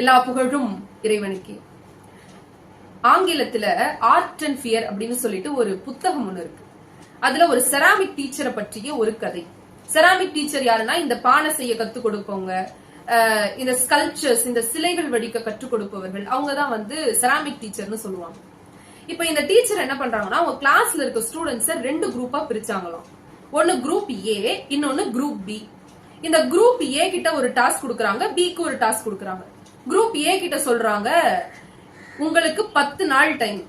எல்லா புகழும் இறைவனுக்கு. ஆங்கிலத்துல ஆர்ட் அண்ட் ஃபியர் அப்படின்னு சொல்லிட்டு ஒரு புத்தகம் ஒண்ணு இருக்கு. அதுல ஒரு செராமிக் டீச்சரை பற்றிய ஒரு கதை. செராமிக் டீச்சர் யாருன்னா இந்த பானை செய்ய கத்துக் கொடுப்பவங்க இந்த ஸ்கல்ப்சர்ஸ் இந்த சிலைகள் வடிக்க கற்றுக் கொடுப்பவர்கள் அவங்க தான் வந்து செராமிக் டீச்சர்னு சொல்லுவாங்க. இப்ப இந்த டீச்சர் என்ன பண்றாங்கன்னா அவங்க கிளாஸ்ல இருக்க ஸ்டூடெண்ட்ஸ ரெண்டு குரூப்பா பிரிச்சாங்களாம். ஒன்னு குரூப் ஏ இன்னொன்னு குரூப் பி இந்த குரூப் ஏ கிட்ட ஒரு டாஸ்க் கொடுக்கறாங்க பிக்கு ஒரு டாஸ்க் கொடுக்கறாங்க. குரூப் ஏ கிட்ட சொல்றாங்க உங்களுக்கு பத்து நாள் டைம்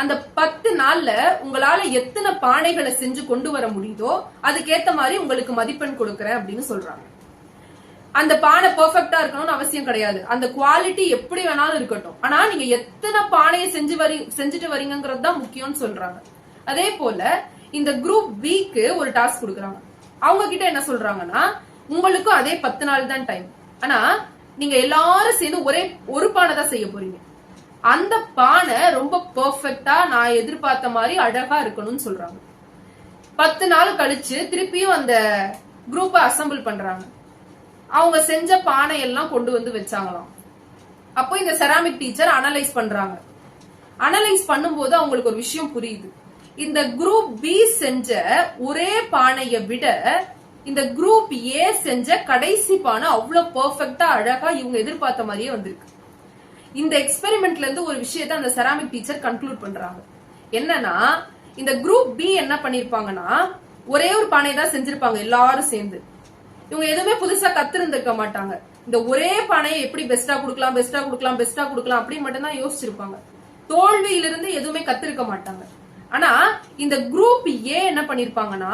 அந்த பத்து நாள்ல உங்களால எத்தனை பானைகளை செஞ்சு கொண்டு வர முடியுதோ அதுக்கேத்த மாதிரி உங்களுக்கு மதிப்பெண் கொடுக்கறேன் அப்படின்னு சொல்றாங்க. அந்த பானை பெர்ஃபெக்டா இருக்கணும்னு அவசியம் கிடையாது. அந்த குவாலிட்டி எப்படி வேணாலும் இருக்கட்டும். ஆனா நீங்க எத்தனை பானையை செஞ்சு வரி செஞ்சுட்டு வரீங்கிறது தான் முக்கியம்னு சொல்றாங்க. அதே போல இந்த குரூப் பிக்கு ஒரு டாஸ்க் கொடுக்குறாங்க. அவங்க கிட்ட என்ன சொல்றாங்கன்னா உங்களுக்கும் அதே பத்து நாள் தான் டைம் ஆனா நீங்க எல்லாரும் சேர்ந்து ஒரே ஒரு பானை தான் செய்ய போறீங்க. அந்த பானை ரொம்ப பெர்ஃபெக்ட்டா நான் எதிர்பார்த்த மாதிரி அழகா இருக்கணும்னு சொல்றாங்க. பத்து நாள் கழிச்சு திருப்பியும் அந்த குரூப்பை அசெம்பிள் பண்றாங்க. அவங்க செஞ்ச பானை எல்லாம் கொண்டு வந்து வச்சாங்களாம். அப்போ இந்த செராமிக் டீச்சர் அனலைஸ் பண்றாங்க. அனலைஸ் பண்ணும்போது அவங்களுக்கு ஒரு விஷயம் புரியுது. இந்த குரூப் பி செஞ்ச ஒரே பானையை விட இந்த குரூப் ஏ செஞ்ச கடைசி பானை அவ்வளவு பெர்ஃபெக்டா அழகா இவங்க எதிர்பார்த்த மாதிரியே வந்திருக்கு. இந்த எக்ஸ்பெரிமெண்ட்ல இருந்து ஒரு விஷயத்தை அந்த செராமிக் டீச்சர் கன்க்ளூட் பண்றாங்க. என்னன்னா இந்த குரூப் பி என்ன பண்ணிருப்பாங்கன்னா ஒரே ஒரு பானை தான் செஞ்சிருப்பாங்க எல்லாரும் சேர்ந்து. இவங்க எதுவுமே புதுசா கத்திருந்திருக்க மாட்டாங்க. இந்த ஒரே பானையை எப்படி பெஸ்டா கொடுக்கலாம் பெஸ்டா கொடுக்கலாம் பெஸ்டா கொடுக்கலாம் அப்படி மட்டும் தான் யோசிச்சிருப்பாங்க. தோல்வியிலிருந்து எதுவுமே கத்திருக்க மாட்டாங்க. ஆனா இந்த குரூப் ஏ என்ன பண்ணிருப்பாங்கன்னா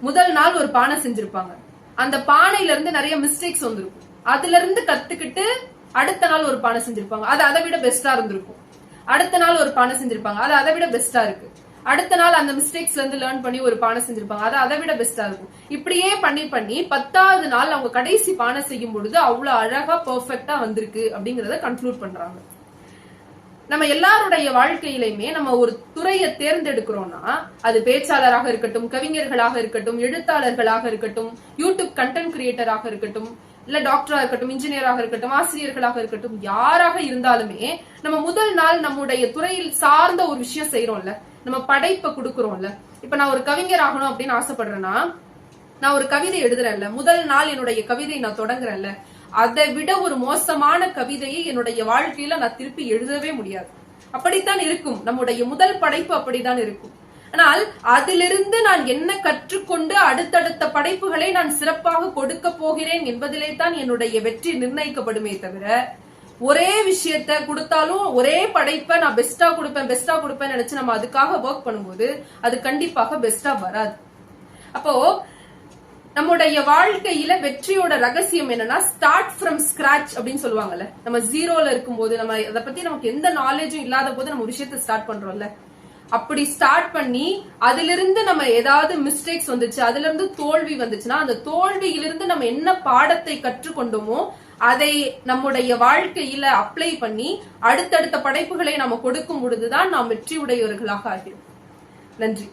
முதல் நாள் ஒரு பானை செஞ்சிருப்பாங்க. அந்த பானையில இருந்து நிறைய மிஸ்டேக்ஸ் வந்திருக்கும். அதுல இருந்து கத்துக்கிட்டு அடுத்த நாள் ஒரு பானை செஞ்சிருப்பாங்க. அது அதை விட பெஸ்டா இருந்திருக்கும். அடுத்த நாள் ஒரு பானை செஞ்சிருப்பாங்க. அது அதை விட பெஸ்டா இருக்கு. அடுத்த நாள் அந்த மிஸ்டேக்ஸ்ல இருந்து லேர்ன் பண்ணி ஒரு பானை செஞ்சிருப்பாங்க. அது அதை விட பெஸ்டா இருக்கும். இப்படியே பண்ணி பண்ணி பத்தாவது நாள் அவங்க கடைசி பானை செய்யும் பொழுது அவ்வளவு அழகா பெர்ஃபெக்டா வந்திருக்கு அப்படிங்கறத கன்க்ளூட் பண்றாங்க. நம்ம எல்லாருடைய வாழ்க்கையிலையுமே நம்ம ஒரு துறையை தேர்ந்தெடுக்கிறோம்னா அது பேச்சாளராக இருக்கட்டும் கவிஞர்களாக இருக்கட்டும் எழுத்தாளர்களாக இருக்கட்டும் யூடியூப் கண்டென்ட் கிரியேட்டராக இருக்கட்டும் இல்ல டாக்டரா இருக்கட்டும் இன்ஜினியராக இருக்கட்டும் ஆசிரியர்களாக இருக்கட்டும் யாராக இருந்தாலுமே நம்ம முதல் நாள் நம்முடைய துறையில் சார்ந்த ஒரு விஷயம் செய்யறோம்ல நம்ம படைப்பை கொடுக்கறோம்ல. இப்ப நான் ஒரு கவிஞர் ஆகணும் அப்படின்னு ஆசைப்படுறேன்னா நான் ஒரு கவிதை எழுதுறேன்ல முதல் நாள் என்னுடைய கவிதை நான் தொடங்குறேன்ல அதை விட ஒரு மோசமான கவிதையை என்னுடைய வாழ்க்கையில நான் திருப்பி எழுதவே முடியாது. அப்படித்தான் இருக்கும். நம்முடைய முதல் படைப்பு அப்படித்தான் இருக்கும். ஆனால் அதிலிருந்து நான் என்ன கற்றுக்கொண்டு அடுத்தடுத்த படைப்புகளை நான் சிறப்பாக கொடுக்க போகிறேன் என்பதிலே தான் என்னுடைய வெற்றி நிர்ணயிக்கப்படுமே தவிர ஒரே விஷயத்த கொடுத்தாலும் ஒரே படைப்பை நான் பெஸ்டா கொடுப்பேன் பெஸ்டா கொடுப்பேன் நினைச்சு நம்ம அதுக்காக ஒர்க் பண்ணும்போது அது கண்டிப்பாக பெஸ்டா வராது. அப்போ நம்முடைய வாழ்க்கையில வெற்றியோட ரகசியம் என்னன்னா ஸ்டார்ட் ஃப்ரம் ஸ்கிராச் அப்படின்னு சொல்லுவாங்கல்ல. நம்ம ஜீரோல இருக்கும்போது நம்ம அதை பத்தி நமக்கு எந்த நாலேஜும் இல்லாத போது நம்ம விஷயத்தை விஷயத்த ஸ்டார்ட் பண்றோம்ல. அப்படி ஸ்டார்ட் பண்ணி அதிலிருந்து நம்ம ஏதாவது மிஸ்டேக்ஸ் வந்துச்சு அதுல இருந்து தோல்வி வந்துச்சுன்னா அந்த தோல்வியிலிருந்து நம்ம என்ன பாடத்தை கற்றுக்கொண்டோமோ அதை நம்முடைய வாழ்க்கையில அப்ளை பண்ணி அடுத்தடுத்த படைப்புகளை நம்ம கொடுக்கும் பொழுதுதான் நாம் வெற்றி உடையவர்களாக ஆகிறோம். நன்றி.